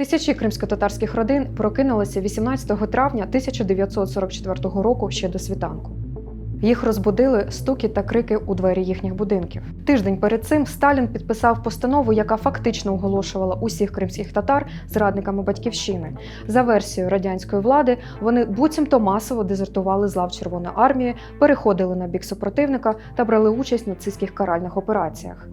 Тисячі кримсько-татарських родин прокинулися 18 травня 1944 року ще до світанку. Їх розбудили стуки та крики у двері їхніх будинків. Тиждень перед цим Сталін підписав постанову, яка фактично оголошувала усіх кримських татар зрадниками батьківщини. За версією радянської влади, вони буцімто масово дезертували з лав Червоної армії, переходили на бік супротивника та брали участь в нацистських каральних операціях.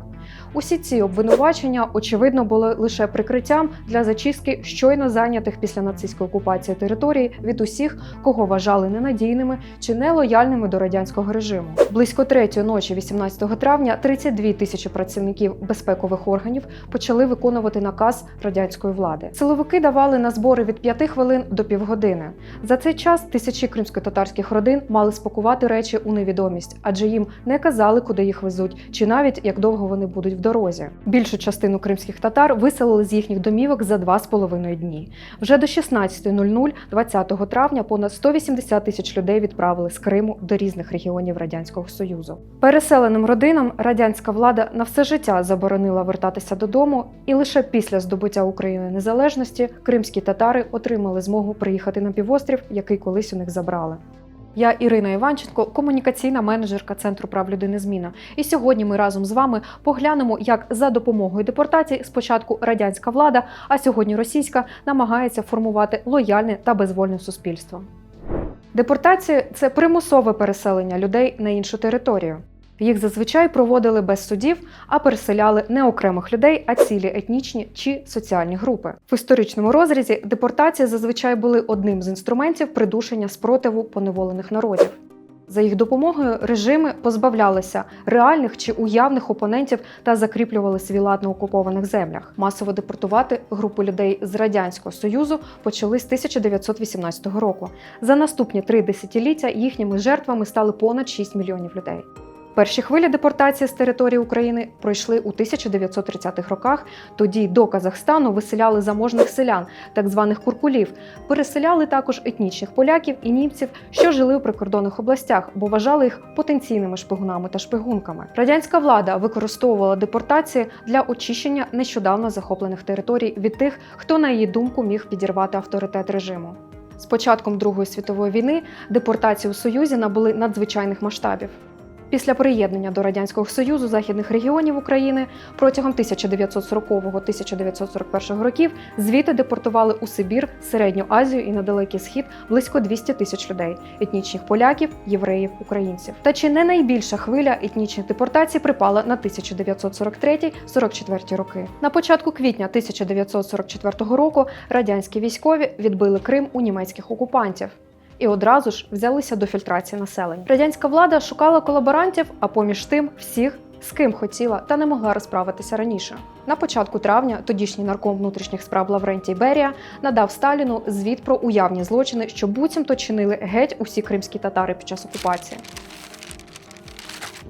Усі ці обвинувачення, очевидно, були лише прикриттям для зачистки щойно зайнятих після нацистської окупації територій від усіх, кого вважали ненадійними чи нелояльними до радянського режиму. Близько третьої ночі, 18 травня, 32 тисячі працівників безпекових органів почали виконувати наказ радянської влади. Силовики давали на збори від 5 хвилин до півгодини. За цей час тисячі кримсько-татарських родин мали спакувати речі у невідомість, адже їм не казали, куди їх везуть, чи навіть як довго вони будуть в дорозі. Більшу частину кримських татар виселили з їхніх домівок за два з половиною дні. Вже до 16.00 20 травня понад 180 тисяч людей відправили з Криму до різних регіонів радянського союзу. Переселеним родинам радянська влада на все життя заборонила вертатися додому, і лише після здобуття України незалежності кримські татари отримали змогу приїхати на півострів, який колись у них забрали. Я Ірина Іванченко, комунікаційна менеджерка Центру прав людини Зміна. І сьогодні ми разом з вами поглянемо, як за допомогою депортації спочатку радянська влада, а сьогодні російська намагається формувати лояльне та безвольне суспільство. Депортація це примусове переселення людей на іншу територію. Їх зазвичай проводили без судів, а переселяли не окремих людей, а цілі етнічні чи соціальні групи. В історичному розрізі депортації зазвичай були одним з інструментів придушення спротиву поневолених народів. За їх допомогою режими позбавлялися реальних чи уявних опонентів та закріплювали свій лад на окупованих землях. Масово депортувати групу людей з радянського союзу почали з 1918 року. За наступні три десятиліття їхніми жертвами стали понад 6 мільйонів людей. Перші хвилі депортації з території України пройшли у 1930-х роках. Тоді до Казахстану виселяли заможних селян, так званих куркулів. Переселяли також етнічних поляків і німців, що жили у прикордонних областях, бо вважали їх потенційними шпигунами та шпигунками. Радянська влада використовувала депортації для очищення нещодавно захоплених територій від тих, хто, на її думку, міг підірвати авторитет режиму. З початком Другої світової війни депортації у Союзі набули надзвичайних масштабів. Після приєднання до радянського союзу західних регіонів України протягом 1940-1941 років звідти депортували у Сибір, Середню Азію і на Далекий Схід близько 200 тисяч людей етнічних поляків, євреїв, українців. Та чи не найбільша хвиля етнічних депортацій припала на 1943-44 роки? На початку квітня 1944 року радянські військові відбили Крим у німецьких окупантів і одразу ж взялися до фільтрації населення. Радянська влада шукала колаборантів, а поміж тим всіх. З ким хотіла та не могла розправитися раніше. На початку травня тодішній нарком внутрішніх справ Лаврентій Берія надав Сталіну звіт про уявні злочини, що буцімто чинили геть усі кримські татари під час окупації.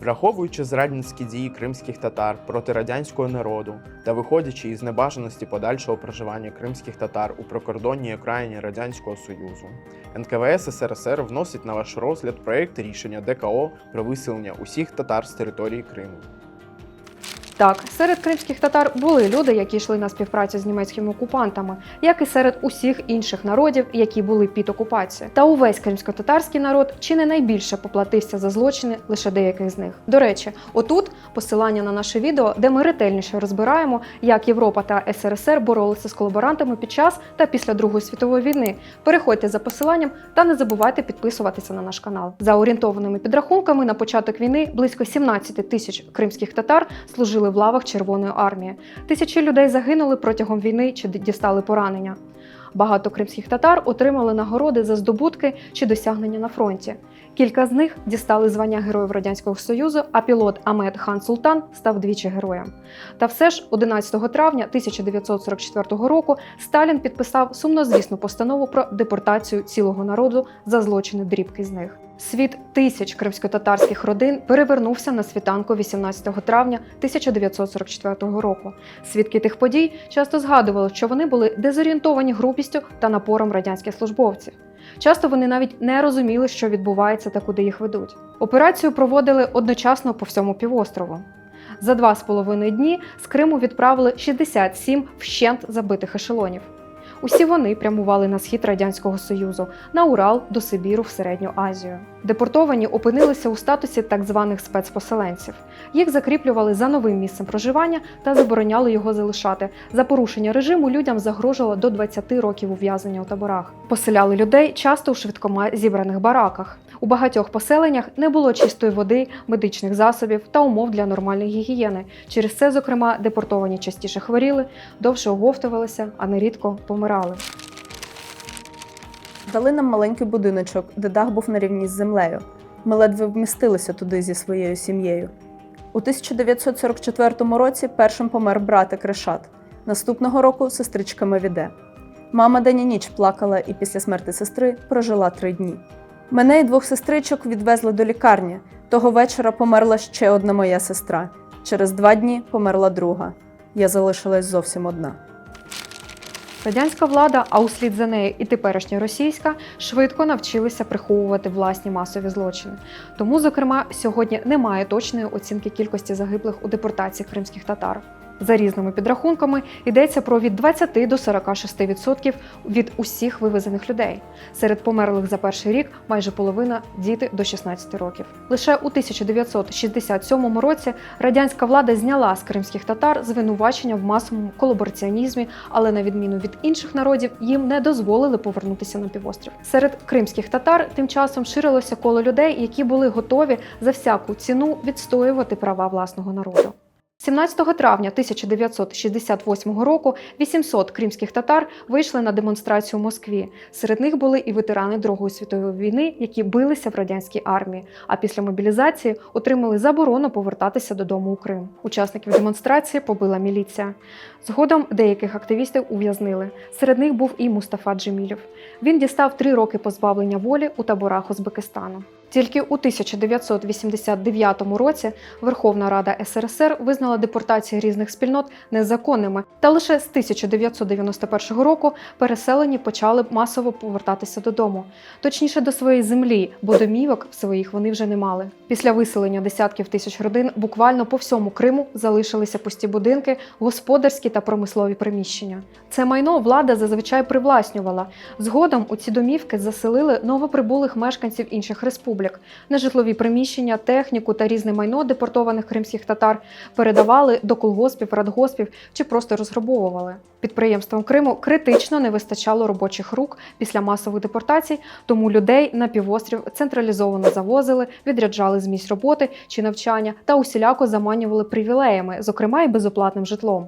Враховуючи зрадницькі дії кримських татар проти радянського народу та виходячи із небажаності подальшого проживання кримських татар у прикордонній окраїні Радянського Союзу, НКВС СРСР вносить на ваш розгляд проєкт рішення ДКО про виселення усіх татар з території Криму. Так, серед кримських татар були люди, які йшли на співпрацю з німецькими окупантами, як і серед усіх інших народів, які були під окупацією. Та увесь кримсько-татарський народ чи не найбільше поплатився за злочини лише деяких з них. До речі, отут посилання на наше відео, де ми ретельніше розбираємо, як Європа та СРСР боролися з колаборантами під час та після Другої світової війни. Переходьте за посиланням та не забувайте підписуватися на наш канал. За орієнтованими підрахунками на початок війни близько 17 тисяч кримських татар служили в лавах Червоної армії. Тисячі людей загинули протягом війни чи дістали поранення. Багато кримських татар отримали нагороди за здобутки чи досягнення на фронті. Кілька з них дістали звання Героїв Радянського Союзу, а пілот Амед Хан Султан став двічі героєм. Та все ж 11 травня 1944 року Сталін підписав сумнозвісну постанову про депортацію цілого народу за злочини дрібки з них. Світ тисяч кримсько-татарських родин перевернувся на світанку 18 травня 1944 року. Свідки тих подій часто згадували, що вони були дезорієнтовані грубістю та напором радянських службовців. Часто вони навіть не розуміли, що відбувається та куди їх ведуть. Операцію проводили одночасно по всьому півострову. За два з половиною дні з Криму відправили 67 вщент забитих ешелонів. Усі вони прямували на схід радянського союзу, на Урал до Сибіру в середню Азію. Депортовані опинилися у статусі так званих спецпоселенців. Їх закріплювали за новим місцем проживання та забороняли його залишати. За порушення режиму людям загрожувало до 20 років ув'язнення у таборах. Поселяли людей часто у швидкома зібраних бараках. У багатьох поселеннях не було чистої води, медичних засобів та умов для нормальної гігієни. Через це, зокрема, депортовані частіше хворіли, довше оговтувалися, а нерідко помирали. Дали нам маленький будиночок, де дах був на рівні з землею. Ми ледве вмістилися туди зі своєю сім'єю. У 1944 році першим помер братик Решат. Наступного року сестричка Мавіде. Мама день і ніч плакала і після смерти сестри прожила три дні. Мене і двох сестричок відвезли до лікарні. Того вечора померла ще одна моя сестра. Через два дні померла друга. Я залишилась зовсім одна. Радянська влада, а услід за нею і теперішня російська, швидко навчилися приховувати власні масові злочини. Тому, зокрема, сьогодні немає точної оцінки кількості загиблих у депортації кримських татар. За різними підрахунками йдеться про від 20 до 46% від усіх вивезених людей. Серед померлих за перший рік майже половина діти до 16 років. Лише у 1967 році радянська влада зняла з кримських татар звинувачення в масовому колабораціонізмі, але на відміну від інших народів їм не дозволили повернутися на півострів. Серед кримських татар тим часом ширилося коло людей, які були готові за всяку ціну відстоювати права власного народу. 17 травня 1968 року 800 кримських татар вийшли на демонстрацію в Москві. Серед них були і ветерани Другої світової війни, які билися в радянській армії, а після мобілізації отримали заборону повертатися додому у Крим. Учасників демонстрації побила міліція. Згодом деяких активістів ув'язнили. Серед них був і Мустафа Джемілєв. Він дістав три роки позбавлення волі у таборах Узбекистану. Тільки у 1989 році Верховна Рада СРСР визнала депортації різних спільнот незаконними, та лише з 1991 року переселені почали масово повертатися додому, точніше до своєї землі, бо домівок своїх вони вже не мали. Після виселення десятків тисяч родин буквально по всьому Криму залишилися пусті будинки, господарські та промислові приміщення. Це майно влада зазвичай привласнювала. Згодом у ці домівки заселили новоприбулих мешканців інших республік. Нежитлові приміщення, техніку та різне майно депортованих кримських татар передавали до колгоспів, радгоспів чи просто розграбовували. Підприємствам Криму критично не вистачало робочих рук після масових депортацій, тому людей на півострів централізовано завозили, відряджали з місць роботи чи навчання та усіляко заманювали привілеями, зокрема і безоплатним житлом.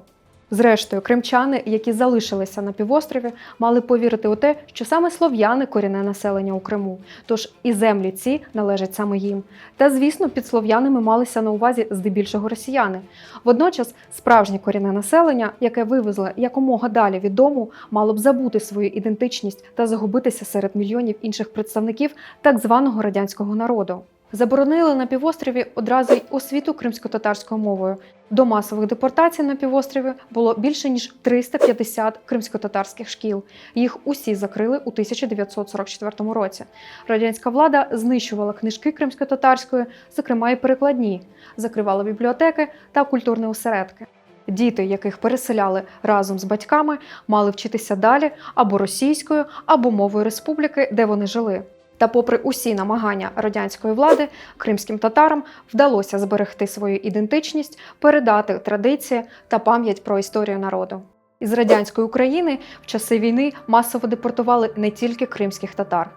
Зрештою, кримчани, які залишилися на півострові, мали повірити у те, що саме слов'яни корінне населення у Криму, тож і землі ці належать саме їм. Та, звісно, під слов'янами малися на увазі здебільшого росіяни. Водночас, справжнє корінне населення, яке вивезли якомога далі від дому, мало б забути свою ідентичність та загубитися серед мільйонів інших представників так званого радянського народу. Заборонили на півострові одразу й освіту кримсько-татарською мовою. До масових депортацій на півострові було більше ніж 350 кримсько-татарських шкіл. Їх усі закрили у 1944 році. Радянська влада знищувала книжки кримсько-татарської, зокрема і перекладні, закривала бібліотеки та культурні осередки. Діти, яких переселяли разом з батьками, мали вчитися далі або російською, або мовою республіки, де вони жили. Та, попри усі намагання радянської влади, кримським татарам вдалося зберегти свою ідентичність, передати традиції та пам'ять про історію народу. Із радянської України в часи війни масово депортували не тільки кримських татар.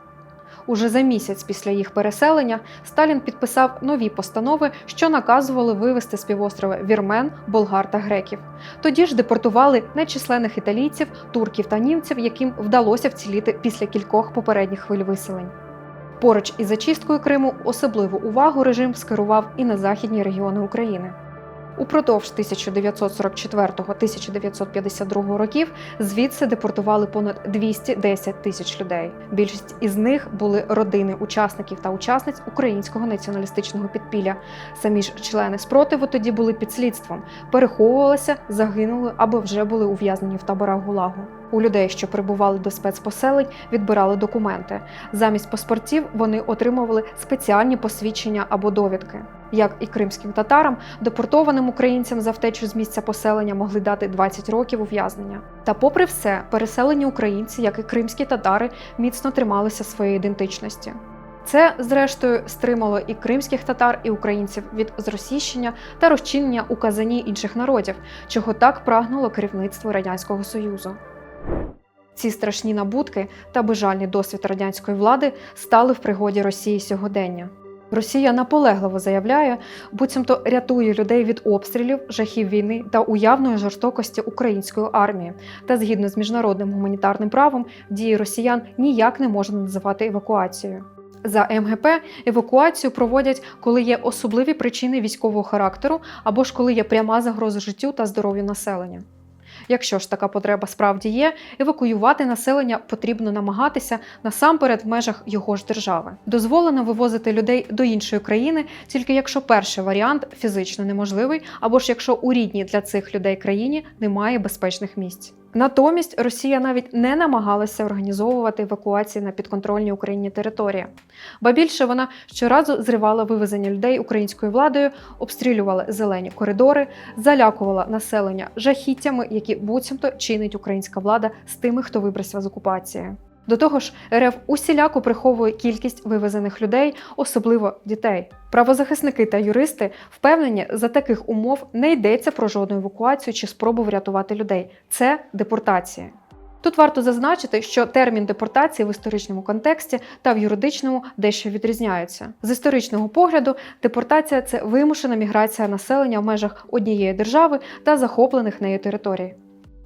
Уже за місяць після їх переселення Сталін підписав нові постанови, що наказували вивезти з півострова вірмен, болгар та греків. Тоді ж депортували нечисленних італійців, турків та німців, яким вдалося вціліти після кількох попередніх хвиль виселень. Поруч із зачисткою Криму особливу увагу режим скерував і на західні регіони України. Упродовж 1944-1952 років звідси депортували понад 210 тисяч людей. Більшість із них були родини учасників та учасниць українського націоналістичного підпілля. Самі ж члени спротиву тоді були під слідством, переховувалися, загинули або вже були ув'язнені в таборах ГУЛАГу. У людей, що прибували до спецпоселень, відбирали документи. Замість паспортів вони отримували спеціальні посвідчення або довідки. Як і кримським татарам, депортованим українцям за втечу з місця поселення могли дати 20 років ув'язнення. Та, попри все, переселені українці, як і кримські татари, міцно трималися своєї ідентичності. Це, зрештою, стримало і кримських татар, і українців від зросійщення та розчинення у казані інших народів, чого так прагнуло керівництво Радянського Союзу. Ці страшні набутки та безжальний досвід радянської влади стали в пригоді Росії сьогодення. Росія наполегливо заявляє, буцімто рятує людей від обстрілів, жахів війни та уявної жорстокості української армії. Та згідно з міжнародним гуманітарним правом, дії росіян ніяк не можна називати евакуацією. За МГП евакуацію проводять, коли є особливі причини військового характеру або ж коли є пряма загроза життю та здоров'ю населення. Якщо ж така потреба справді є, евакуювати населення потрібно намагатися насамперед в межах його ж держави. Дозволено вивозити людей до іншої країни, тільки якщо перший варіант фізично неможливий, або ж якщо у рідній для цих людей країні немає безпечних місць. Натомість Росія навіть не намагалася організовувати евакуації на підконтрольній Україні території. Ба більше вона щоразу зривала вивезення людей українською владою, обстрілювала зелені коридори, залякувала населення жахіттями, які буцімто чинить українська влада з тими, хто вибрався з окупації. До того ж, РФ усіляко приховує кількість вивезених людей, особливо дітей. Правозахисники та юристи впевнені, за таких умов не йдеться про жодну евакуацію чи спробу врятувати людей. Це депортація. Тут варто зазначити, що термін депортації в історичному контексті та в юридичному дещо відрізняються. З історичного погляду, депортація це вимушена міграція населення в межах однієї держави та захоплених нею територій.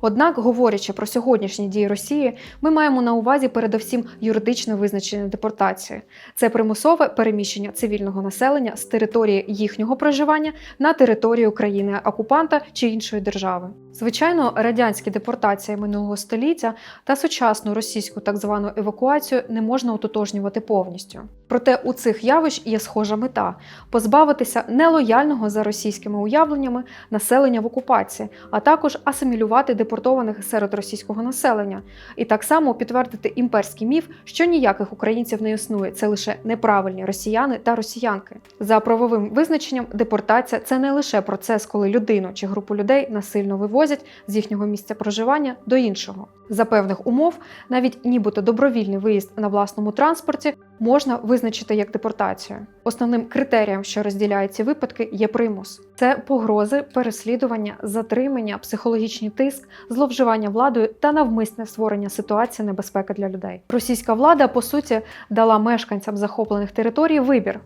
Однак, говорячи про сьогоднішні дії Росії, ми маємо на увазі передовсім юридичне визначення депортації. Це примусове переміщення цивільного населення з території їхнього проживання на територію країни окупанта чи іншої держави. Звичайно, радянські депортації минулого століття та сучасну російську так звану евакуацію не можна ототожнювати повністю. Проте у цих явищ є схожа мета позбавитися нелояльного за російськими уявленнями населення в окупації, а також асимілювати депортованих серед російського населення, і так само підтвердити імперський міф, що ніяких українців не існує, це лише неправильні росіяни та росіянки. За правовим визначенням, депортація це не лише процес, коли людину чи групу людей насильно вивозять з їхнього місця проживання до іншого. За певних умов, навіть нібито добровільний виїзд на власному транспорті можна визначити як депортацію. Основним критерієм, що розділяє ці випадки, є примус. Це погрози, переслідування, затримання, психологічний тиск, зловживання владою та навмисне створення ситуації небезпеки для людей. Російська влада, по суті, дала мешканцям захоплених територій вибір.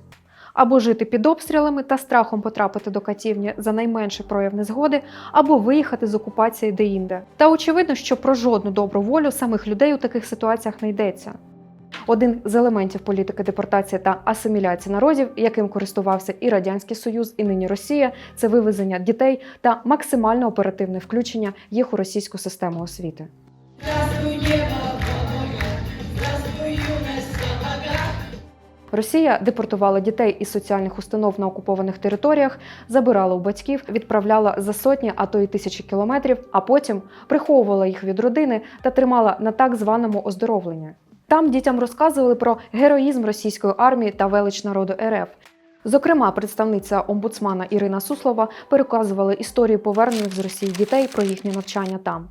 Або жити під обстрілами та страхом потрапити до катівні за найменший прояв незгоди, або виїхати з окупації деінде. Та очевидно, що про жодну добру волю самих людей у таких ситуаціях не йдеться. Один з елементів політики депортації та асиміляції народів, яким користувався і Радянський Союз, і нині Росія, це вивезення дітей та максимально оперативне включення їх у російську систему освіти. Росія депортувала дітей із соціальних установ на окупованих територіях, забирала у батьків, відправляла за сотні, а то й тисячі кілометрів, а потім приховувала їх від родини та тримала на так званому оздоровленні. Там дітям розказували про героїзм російської армії та велич народу РФ. Зокрема, представниця омбудсмана Ірина Суслова переказувала історії повернених з Росії дітей про їхнє навчання там.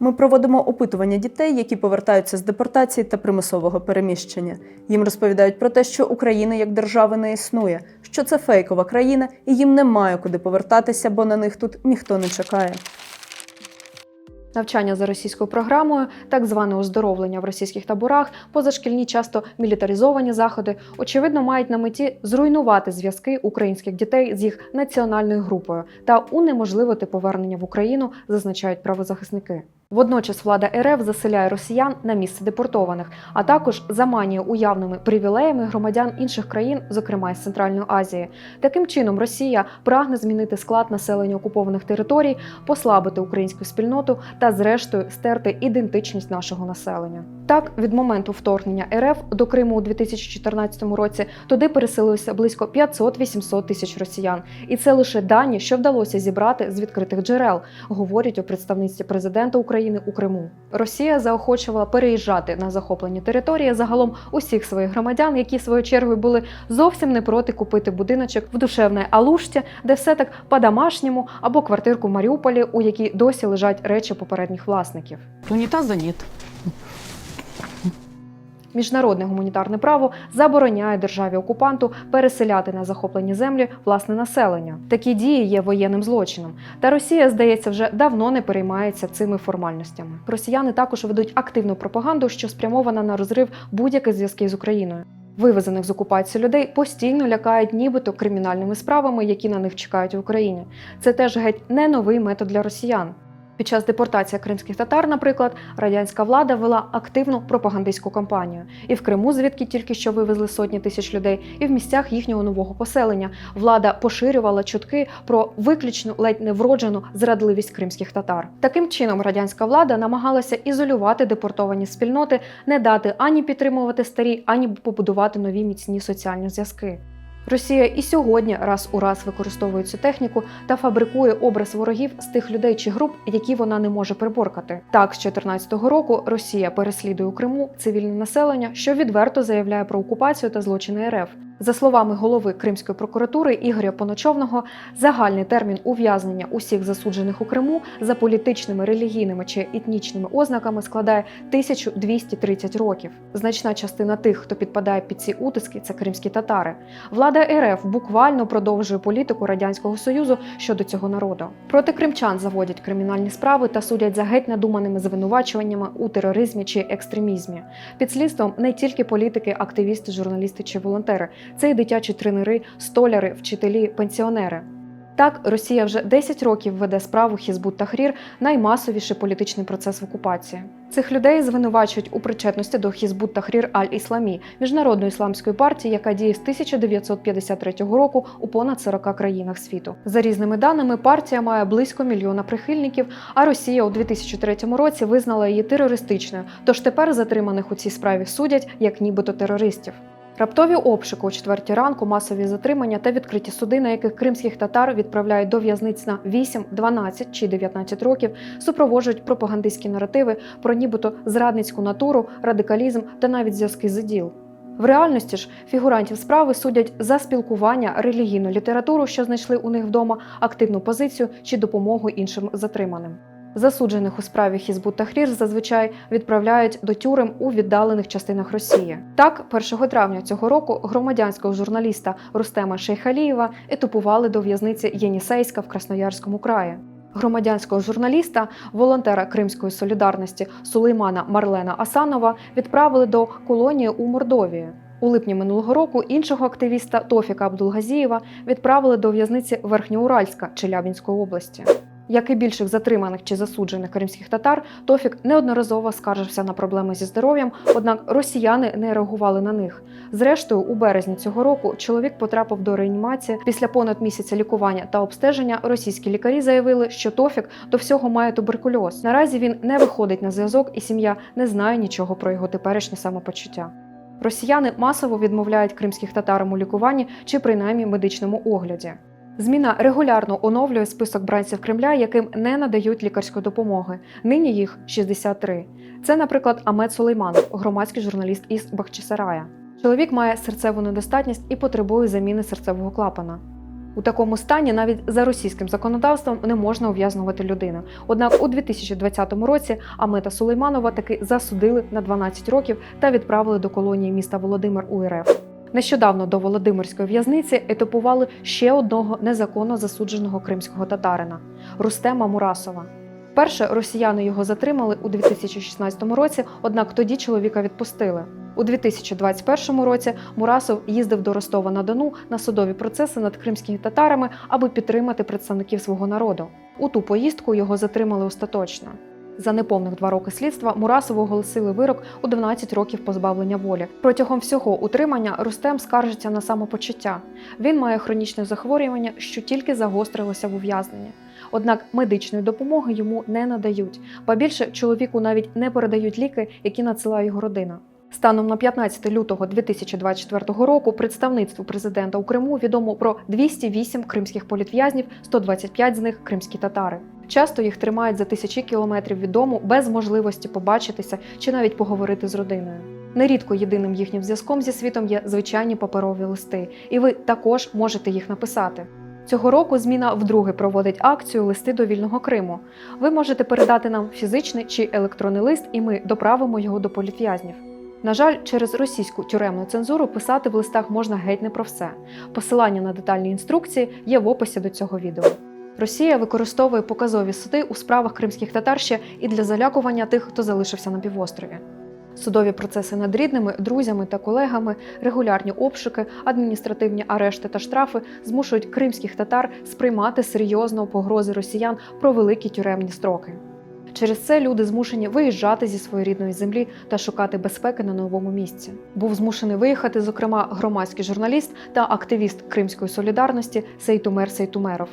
Ми проводимо опитування дітей, які повертаються з депортації та примусового переміщення. Їм розповідають про те, що України як держави не існує, що це фейкова країна, і їм немає куди повертатися, бо на них тут ніхто не чекає. Навчання за російською програмою, так зване оздоровлення в російських таборах, позашкільні часто мілітаризовані заходи, очевидно, мають на меті зруйнувати зв'язки українських дітей з їх національною групою та унеможливити повернення в Україну, зазначають правозахисники. Водночас влада РФ заселяє росіян на місце депортованих, а також заманює уявними привілеями громадян інших країн, зокрема із Центральної Азії. Таким чином, Росія прагне змінити склад населення окупованих територій, послабити українську спільноту та, зрештою, стерти ідентичність нашого населення. Так, від моменту вторгнення РФ до Криму у 2014 році туди переселилося близько 500-800 тисяч росіян, і це лише дані, що вдалося зібрати з відкритих джерел, говорять у представництві президента України України у Криму. Росія заохочувала переїжджати на захоплені території загалом усіх своїх громадян, які своєю чергою були зовсім не проти купити будиночок в душевній Алушті, де все так по-домашньому, або квартирку в Маріуполі, у якій досі лежать речі попередніх власників. Унитаза нет. Міжнародне гуманітарне право забороняє державі окупанту переселяти на захоплені землі власне населення. Такі дії є воєнним злочином. Та Росія, здається, вже давно не переймається цими формальностями. Росіяни також ведуть активну пропаганду, що спрямована на розрив будь-яких зв'язків з Україною. Вивезених з окупації людей постійно лякають нібито кримінальними справами, які на них чекають в Україні. Це теж геть не новий метод для росіян. Під час депортації кримських татар, наприклад, радянська влада вела активну пропагандистську кампанію. І в Криму, звідки тільки що вивезли сотні тисяч людей, і в місцях їхнього нового поселення влада поширювала чутки про виключну ледь не вроджену зрадливість кримських татар. Таким чином, радянська влада намагалася ізолювати депортовані спільноти, не дати ані підтримувати старі, ані побудувати нові міцні соціальні зв'язки. Росія і сьогодні раз у раз використовує цю техніку та фабрикує образ ворогів з тих людей чи груп, які вона не може приборкати. Так, з 2014 року Росія переслідує у Криму цивільне населення, що відверто заявляє про окупацію та злочини РФ. За словами голови Кримської прокуратури Ігоря Поночовного, загальний термін ув'язнення усіх засуджених у Криму за політичними, релігійними чи етнічними ознаками складає 1230 років. Значна частина тих, хто підпадає під ці утиски, це кримські татари. Влада РФ буквально продовжує політику радянського союзу щодо цього народу. Проти кримчан заводять кримінальні справи та судять за геть надуманими звинувачуваннями у тероризмі чи екстремізмі. Під слідством не тільки політики, активісти, журналісти чи волонтери, це й дитячі тренери, столяри, вчителі, пенсіонери. Так, Росія вже 10 років веде справу Хізбут Тахрір наймасовіший політичний процес в окупації. Цих людей звинувачують у причетності до Хізбут Тахрір Аль-Ісламі, міжнародної ісламської партії, яка діє з 1953 року у понад 40 країнах світу. За різними даними, партія має близько мільйона прихильників, а Росія у 2003 році визнала її терористичною. Тож тепер затриманих у цій справі судять як нібито терористів. Раптові обшуки о четвертій ранку, масові затримання та відкриті суди, на яких кримських татар відправляють до в'язниць на 8, 12 чи 19 років, супроводжують пропагандистські наративи про нібито зрадницьку натуру, радикалізм та навіть зв'язки з іділ. В реальності ж фігурантів справи судять за спілкування, релігійну літературу, що знайшли у них вдома, активну позицію чи допомогу іншим затриманим. Засуджених у справі Хізбут Тахрір зазвичай відправляють до тюрем у віддалених частинах Росії. Так, 1 травня цього року громадянського журналіста Рустема Шейхалієва етупували до в'язниці Єнісейська в Красноярському краї. Громадянського журналіста, волонтера Кримської солідарності Сулеймана Марлена Асанова відправили до колонії у Мордовії. У липні минулого року іншого активіста Тофіка Абдулгазієва відправили до в'язниці Верхньоуральська Челябінської області. Як і більших затриманих чи засуджених кримських татар, Тофік неодноразово скаржився на проблеми зі здоров'ям, однак росіяни не реагували на них. Зрештою, у березні цього року чоловік потрапив до реанімації. Після понад місяця лікування та обстеження російські лікарі заявили, що Тофік до всього має туберкульоз. Наразі він не виходить на зв'язок, і сім'я не знає нічого про його теперішнє самопочуття. Росіяни масово відмовляють кримських татарам у лікуванні чи принаймні медичному огляді. Зміна регулярно оновлює список бранців Кремля, яким не надають лікарської допомоги. Нині їх 63. Це, наприклад, Амет Сулейманов, громадський журналіст із Бахчисарая. Чоловік має серцеву недостатність і потребує заміни серцевого клапана. У такому стані навіть за російським законодавством не можна ув'язнувати людину. Однак у 2020 році Амета Сулейманова таки засудили на 12 років та відправили до колонії міста Володимир у РФ. Нещодавно до Володимирської в'язниці етапували ще одного незаконно засудженого кримського татарина Рустема Мурасова. Перше росіяни його затримали у 2016 році, однак тоді чоловіка відпустили. У 2021 році Мурасов їздив до Ростова на Дону на судові процеси над кримськими татарами, аби підтримати представників свого народу. У ту поїздку його затримали остаточно. За неповних два роки слідства Мурасову оголосили вирок у 12 років позбавлення волі. Протягом всього утримання Рустем скаржиться на самопочуття. Він має хронічне захворювання, що тільки загострилося в ув'язненні. Однак медичної допомоги йому не надають, ба більше чоловіку навіть не передають ліки, які надсилає його родина. Станом на 15 лютого 2024 року представництву президента у Криму відомо про 208 кримських політв'язнів, 125 з них кримські татари. Часто їх тримають за тисячі кілометрів від дому без можливості побачитися чи навіть поговорити з родиною. Нерідко єдиним їхнім зв'язком зі світом є звичайні паперові листи, і ви також можете їх написати. Цього року зміна вдруге проводить акцію Листи до вільного Криму. Ви можете передати нам фізичний чи електронний лист, і ми доправимо його до політв'язнів. На жаль, через російську тюремну цензуру писати в листах можна геть не про все. Посилання на детальні інструкції є в описі до цього відео. Росія використовує показові суди у справах кримських татар ще і для залякування тих, хто залишився на півострові. Судові процеси над рідними, друзями та колегами, регулярні обшуки, адміністративні арешти та штрафи змушують кримських татар сприймати серйозно погрози росіян про великі тюремні строки. Через це люди змушені виїжджати зі своєї рідної землі та шукати безпеки на новому місці. Був змушений виїхати, зокрема, громадський журналіст та активіст Кримської солідарності Сейтумер Сейтумеров.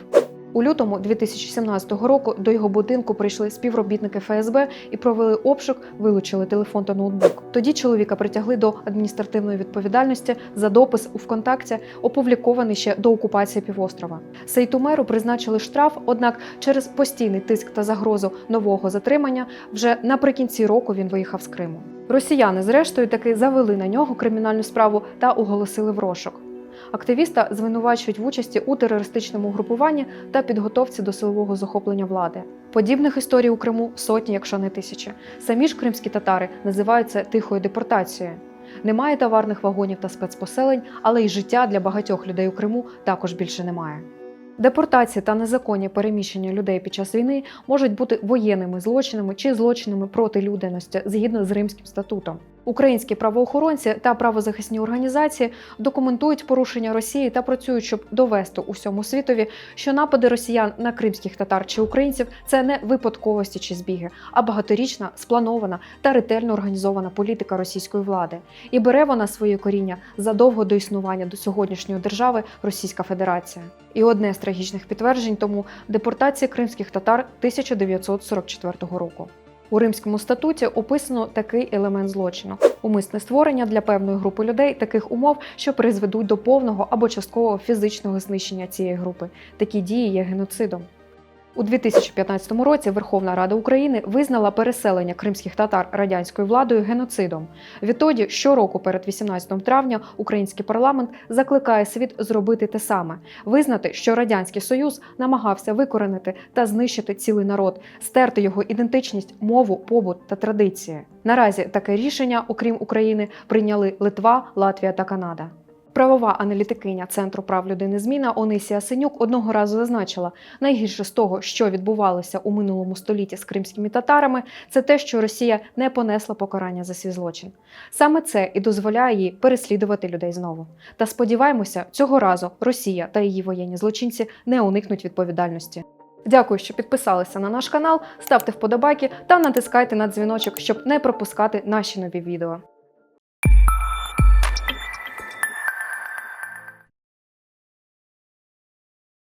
У лютому 2017 року до його будинку прийшли співробітники ФСБ і провели обшук, вилучили телефон та ноутбук. Тоді чоловіка притягли до адміністративної відповідальності за допис у ВКонтакті, опублікований ще до окупації півострова. Сейтумеру призначили штраф, однак через постійний тиск та загрозу нового затримання вже наприкінці року він виїхав з Криму. Росіяни, зрештою, таки завели на нього кримінальну справу та оголосили в розшук. Активіста звинувачують в участі у терористичному групуванні та підготовці до силового захоплення влади. Подібних історій у Криму сотні, якщо не тисячі. Самі ж кримські татари називають це тихою депортацією. Немає товарних вагонів та спецпоселень, але й життя для багатьох людей у Криму також більше немає. Депортації та незаконні переміщення людей під час війни можуть бути воєнними злочинами чи злочинами проти людяності згідно з Римським статутом. Українські правоохоронці та правозахисні організації документують порушення Росії та працюють, щоб довести усьому світові, що напади росіян на кримських татар чи українців це не випадковості чи збіги, а багаторічна, спланована та ретельно організована політика російської влади. І бере вона своє коріння задовго до існування до сьогоднішньої держави Російська Федерація. І одне з трагічних підтверджень тому депортація кримських татар 1944 року. У Римському статуті описано такий елемент злочину: умисне створення для певної групи людей таких умов, що призведуть до повного або часткового фізичного знищення цієї групи. Такі дії є геноцидом. У 2015 році Верховна Рада України визнала переселення кримських татар радянською владою геноцидом. Відтоді, щороку перед 18 травня, український парламент закликає світ зробити те саме: визнати, що радянський союз намагався викоренити та знищити цілий народ, стерти його ідентичність, мову, побут та традиції. Наразі таке рішення, окрім України, прийняли Литва, Латвія та Канада. Правова аналітикиня Центру прав людини Зміна Онисія Синюк одного разу зазначила, найгірше з того, що відбувалося у минулому столітті з кримськими татарами, це те, що Росія не понесла покарання за свій злочин. Саме це і дозволяє їй переслідувати людей знову. Та сподіваємося, цього разу Росія та її воєнні злочинці не уникнуть відповідальності. Дякую, що підписалися на наш канал, ставте вподобайки та натискайте на дзвіночок, щоб не пропускати наші нові відео.